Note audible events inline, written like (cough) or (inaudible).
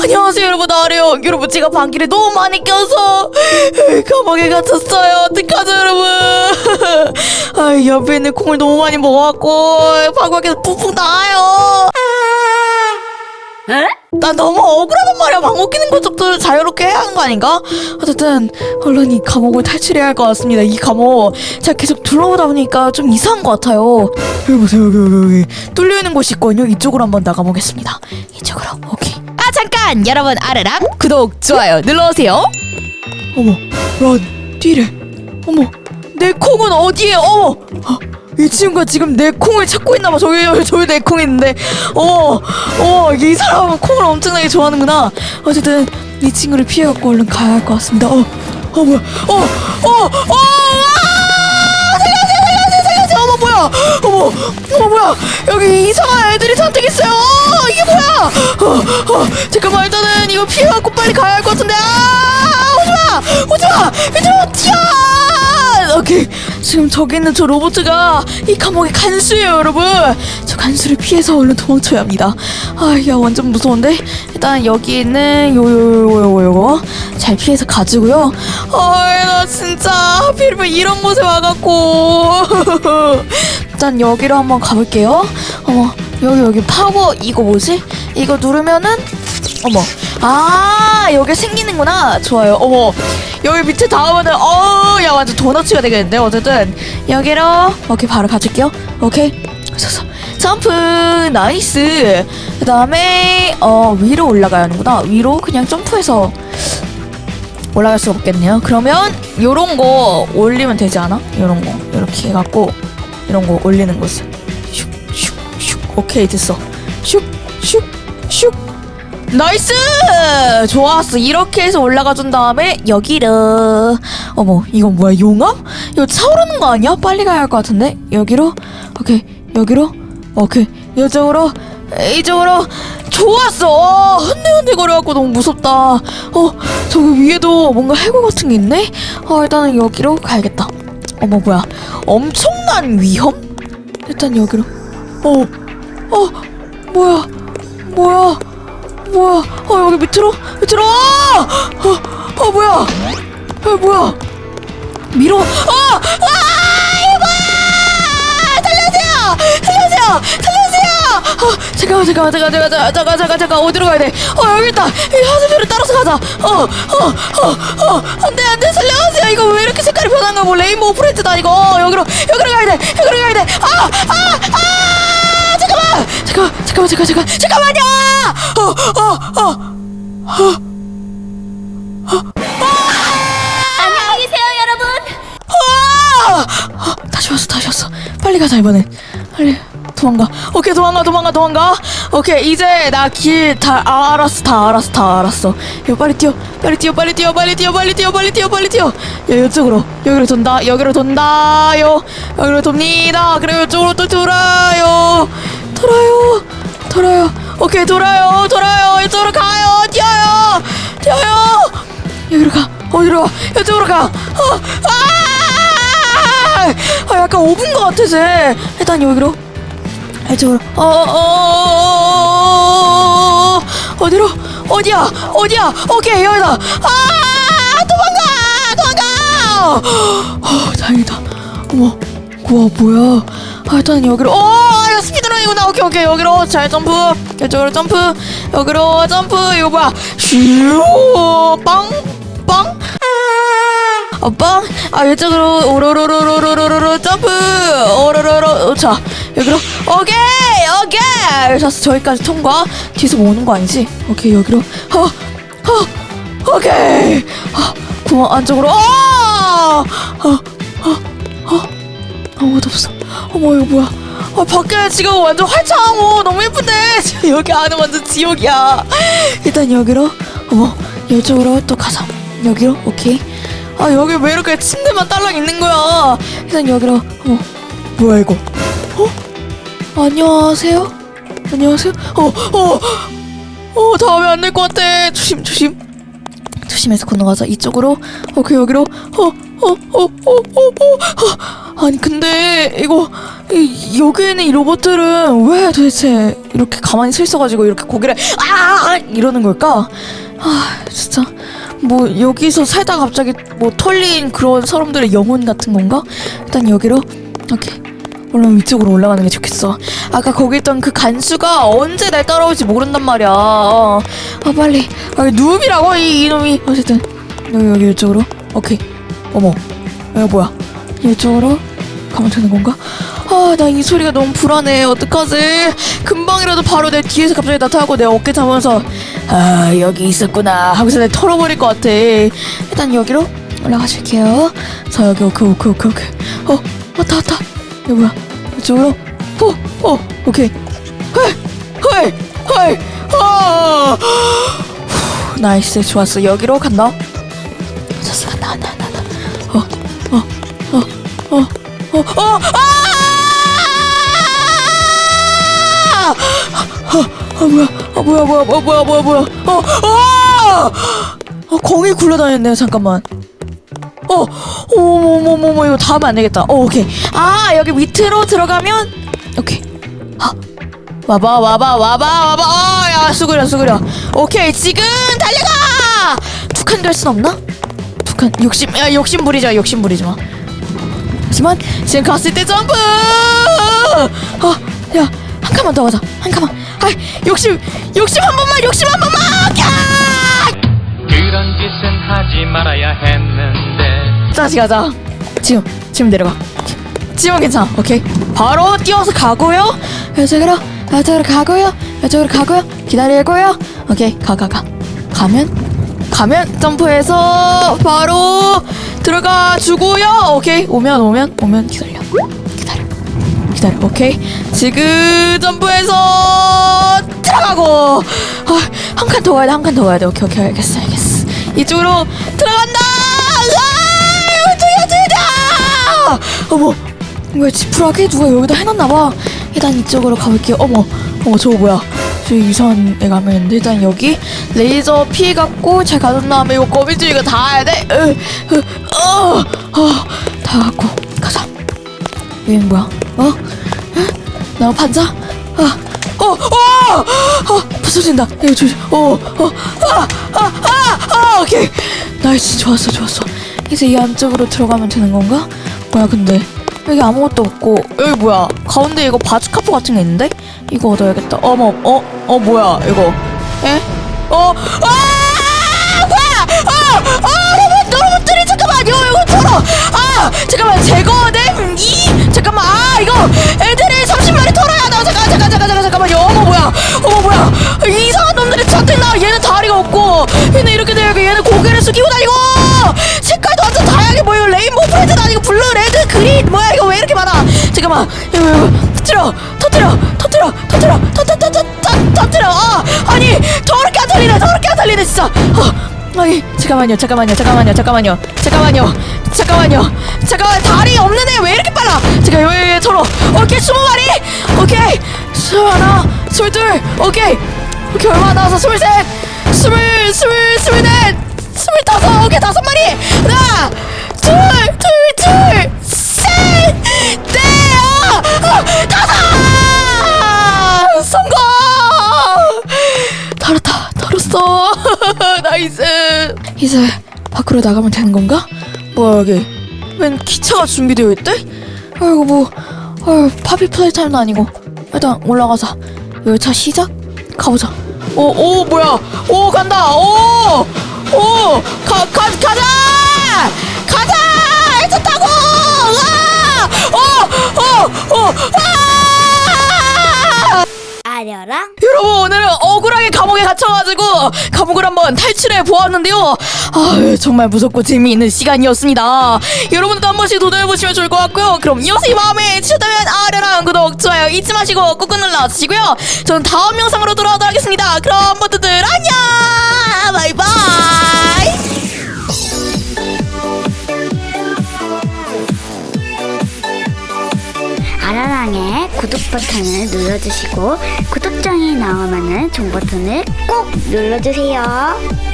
안녕하세요 여러분. 나래요 여러분 제가 방귀를 너무 많이 껴서 감옥에 갇혔어요. 어떡하죠 여러분? (laughs) 아 옆에 있는 콩을 너무 많이 먹어갖고 방구 밖에서 푹푹 나와요. 나 너무 억울하단 말이야. 막 먹히는 것도 자유롭게 해야 하는 거 아닌가? 어쨌든 얼른 이 감옥을 탈출해야 할 것 같습니다. 이 감옥 제가 계속 둘러보다 보니까 좀 이상한 것 같아요. 여기 보세요. 여기 여기 여기. 뚫려있는 곳이 있거든요. 이쪽으로 한번 나가보겠습니다. 이쪽으로. 오케이. 한 여러분 아르랑 구독 좋아요 눌러오세요. 어머, 런 뛰래. 어머, 내 콩은 어디에? 어머, 아, 이 친구가 지금 내 콩을 찾고 있나봐. 저기 저기, 저기 내콩 있는데, 어어이 사람은 콩을 엄청나게 좋아하는구나. 어쨌든 이 친구를 피해갖고 얼른 가야 할 것 같습니다. 어, 어 뭐야? 어, 어, 어! 어머, 어머 뭐야? 여기 이상한 애들이 잔뜩 있어요. 어, 이게 뭐야? 어, 어, 잠깐만 일단은 이거 피해갖고 빨리 가야 할 것 같은데. 아, 오지마, 오지마, 미쳐, 튀어. 그 지금 저기 있는 저 로봇가 이 감옥의 간수예요 여러분. 저 간수를 피해서 얼른 도망쳐야 합니다. 아야 완전 무서운데? 일단 여기 있는 요요요요요 요거 잘 피해서 가지고요. 아나 진짜 하필이면 이런 곳에 와갖고. (laughs) 일단 여기로 한번 가볼게요. 어머 여기 여기 파워 이거 뭐지? 이거 누르면은 어머. 아, 여기 생기는구나. 좋아요. 어머. 여기 밑에 닿으면은, 어우, 야, 완전 도너츠가 되겠는데. 어쨌든, 여기로. 오케이, 바로 가줄게요. 오케이. 서서. 점프. 나이스. 그 다음에, 어, 위로 올라가야 하는구나. 위로 그냥 점프해서 올라갈 수 없겠네요. 그러면, 요런 거 올리면 되지 않아? 요런 거. 이렇게 해갖고, 이런 거 올리는 곳을. 슉, 슉, 슉. 오케이, 됐어. 슉, 슉, 슉. 나이스! 좋았어. 이렇게 해서 올라가 준 다음에 여기로. 어머, 이건 뭐야? 용암? 이거 차오르는 거 아니야? 빨리 가야 할 것 같은데. 여기로. 오케이. 여기로. 오케이. 이쪽으로. 이쪽으로. 좋았어. 흔들흔들거려갖고 너무 무섭다. 어, 저기 위에도 뭔가 해골 같은 게 있네. 어, 일단은 여기로 가야겠다. 어머, 뭐야? 엄청난 위험? 일단 여기로. 어, 어, 뭐야? 뭐야? 뭐야? 어 여기 밑으로 밑으로. 어, 어 뭐야? 어 뭐야? 밀어. 어! 아! 이거야! 살려주세요! 살려주세요! 살려주세요! 어, 잠깐만 잠깐만 잠깐 잠깐 잠깐 잠깐 잠깐 잠깐 어디로 가야 돼? 어 여기 있다. 이 화살표를 따라서 가자. 어, 어 어어어 안돼 안돼 살려주세요. 이거 왜 이렇게 색깔이 변한가? 뭐 레인보우 프렌즈다 이거. 어, 여기로 여기로 가야 돼. 여기로 가야 돼. 아아 아, 아! 잠깐만 잠깐만 잠깐만 잠깐 잠깐만요. 어, 어, 어. 안녕히 계세요 여러분. 다시 왔어 다시 왔어. 빨리 가자 이번엔. 빨리 도망가. 오케이 도망가 도망가 도망가. 오케이 이제 나 길 다 알았어 다 알았어 다 알았어. 이거 빨리 뛰어. 빨리 뛰어 빨리 뛰어 빨리 뛰어 빨리 뛰어 빨리 뛰어 빨리 뛰어. 야 이쪽으로. 여기로 돈다 여기로 돈다요. 여기로 돕니다. 그리고 이쪽으로 또 돌아요. 돌아요. 돌아요. 오케이 돌아요 돌아요. 이쪽으로 가요 뛰어요 뛰어요. 여기로 가 어디로 가 이쪽으로 가아! 약간 오분 것 같아 쟤 일단 여기로. 이쪽으로. 어어 어디로? 어디야? 어디야? 오케이 여기다. 아 도망가 도망가. 어, 다행이다. 어머 와 뭐야? 아 일단 여기로. 어 스피드런이구나. 오케이 오케이. 여기로. 잘 점프. 이쪽으로 점프 여기로 점프 이거 뭐야 슈빵빵 어, 빵! 아, 이쪽으로, 오로로로로로로로 점프! 오로로로, 자, 여기로, 오케이! 오케이! 자, 저기까지 통과. 뒤에서 뭐 오는 거 아니지? 오케이, 여기로, 어, 어, 오케이! 아, 구멍 안쪽으로, 어! 어, 어, 어, 아무것도 없어. 어머, 이거 뭐야. 아, 밖에 지금 완전 활창하고 너무 예쁜데 (laughs) 여기 안에 완전 지옥이야. 일단 여기로, 어머, 이쪽으로 또 가자. 여기로, 오케이. 아 여기 왜 이렇게 침대만 딸랑 있는 거야? 일단 여기로 어 뭐야 이거? 어 안녕하세요? 안녕하세요? 어 어 어 다음에 안 될 것 같아. 조심 조심 조심해서 건너가자 이쪽으로. 오케이 여기로 어 어, 어, 어, 어, 어. 아니 근데 이거 이, 여기 있는 이 로봇들은 왜 도대체 이렇게 가만히 서 있어가지고 이렇게 고개를 아 이러는 걸까? 아 진짜 뭐 여기서 살다 갑자기 뭐 털린 그런 사람들의 영혼 같은 건가? 일단 여기로 오케이 얼른 위쪽으로 올라가는 게 좋겠어. 아까 거기 있던 그 간수가 언제 날 따라올지 모른단 말이야. 어, 아 빨리. 아 누움이라고 이 이놈이. 어쨌든 여기 여기 이쪽으로. 오케이. 어머. 이거 뭐야? 이쪽으로 가면 되는 건가? 아 나 이 소리가 너무 불안해. 어떡하지? 금방이라도 바로 내 뒤에서 갑자기 나타나고 내 어깨 잡으면서 아 여기 있었구나 하고서 내 털어버릴 것 같아. 일단 여기로 올라가 줄게요. 자 여기 오케이 오케이 오케이 오케이. 어 왔다 왔다. 이거 뭐야? 이쪽으로? 어, 어, 오케이. 헐, 헐, 헐, 아! 후, 나이스, 좋았어. 여기로 간다. 좋았어, 간다, 간다, 뭐야, 뭐야, 뭐야, 뭐야, 뭐야, 뭐야, 어, 어! 어, 공이 굴러다녔네요, 잠깐만. 어, 어머머머머 이거 다 하면 안 되겠다. 어, 오케이. 아, 여기 밑으로 들어가면 오케이. 아, 와봐, 와봐, 와봐, 와봐. 어, 야, 수그려, 수그려. 오케이, 지금 달려가. 두칸갈순 없나? 두 칸. 욕심, 야, 욕심 부리자, 욕심 부리지 마. 하지만 지금 갔을 때 점프. 아, 야, 한 칸만 더 가자. 한 칸만. 아, 욕심, 욕심 한 번만, 욕심 한 번만. 야! 그런 짓은 하지 말아야 했는데 다시 가자. 지금 지금 내려가. 지금 괜찮아. 오케이. 바로 뛰어서 가고요. 이쪽으로 이쪽으로 가고요. 이쪽으로 가고요. 기다리고요. 오케이. 가 가 가. 가면 가면 점프해서 바로 들어가 주고요. 오케이. 오면 오면 오면 기다려. 기다려. 오케이. 지금 점프해서 들어가고 아, 한칸더 가야 돼. 한 칸더 가야 돼. 오케이 오케이 알겠어 알겠어. 이쪽으로 들어간다. 아, 어떻게 어떻게 어머 왜 지푸라기 누가 여기다 해놨나 봐. 일단 이쪽으로 가볼게요. 어머 어머 저거 뭐야? 저 이상한 애가 한 명 있는데 일단 여기 레이저 피해 갖고 잘 가둔 다음에 이거 거미줄이가 다 해야 돼. 으, 으, 어, 어, 다 갖고 가자. 얘는 뭐야? 어? 에? 나 반자? 아, 어, 어, 어, 부서진다. 이거 조심. 어, 어, 아, 아, 아, 아, 오케이. 나이스, 좋았어, 좋았어. 이제 이 안쪽으로 들어가면 되는 건가? 뭐야, 근데 여기 아무것도 없고 여기 뭐야? 가운데 이거 바주카포 같은 게 있는데? 이거 얻어야겠다. 어머, 어, 어, 뭐야, 이거? 에? 어, 아, 뭐야? 아, 아, 로봇, 로봇들이 잠깐만, 이거, 이거 털어. 아, 잠깐만, 제거된 이, 잠깐만, 아, 이거 애들이 30마리 털어야 나. 잠깐, 잠깐, 잠깐, 잠깐, 잠깐만요. 어머, 뭐야? 어머, 뭐야? 이상한 놈들이 잔뜩 나. 얘는 다리가 없고, 얘는 이렇게 되고, 얘는 고개를 숙이고 다니고, 색깔도 완전 다양하게 보여. 레인보우 프레드 다니고, 블루, 레드, 그린, 뭐야? 이거 왜 이렇게 많아? 잠깐만, 이거, 이거, 터트려, 터트려, 터트려, 터트려, 터트려, 터트려. 아, 아니, 더럽게 안 털리네, 더럽게 안 털리네, 진짜. 아. 아니 잠깐만요 잠깐만요 잠깐만요 잠깐만요 잠깐만요 잠깐만요. 잠깐만 다리 없는 애 왜 이렇게 빨라? 잠깐 여기 여기 털어 오케이 스무 마리. 오케이. 스물 하나 스물 둘. 오케이. 오케이 얼마 나와서 스물 셋. 스물 스물 스물 넷. 스물 다섯. 오케이 다섯 마리. 하나 둘 둘 둘 셋넷. 아, 다섯. 성공. 털었다. 털었어. (laughs) 나이스. 이제 밖으로 나가면 되는 건가? 뭐야 여기 웬 기차가 준비되어 있대? 아이고 뭐 아유 파비 플레이 타임도 아니고. 일단 올라가자. 열차 시작? 가보자. 오오 뭐야. 오 간다. 오오 가 가, 가자! 가자! 열차 타고! 와오오오 아 려랑 여러분 오늘은 억울하게 감옥에 갇혀가지고 감옥을 한번 탈출해 보았는데요. 아 정말 무섭고 재미있는 시간이었습니다. 여러분도 한 번씩 도전해보시면 좋을 것 같고요. 그럼 이 영상이 마음에 드셨다면 아래랑 구독 좋아요 잊지 마시고 꾹꾹 눌러주시고요. 저는 다음 영상으로 돌아오도록 하겠습니다. 그럼 모두들 안녕 버튼을 눌러주시고 구독장이 나오면 은 종 버튼을 꼭 눌러주세요.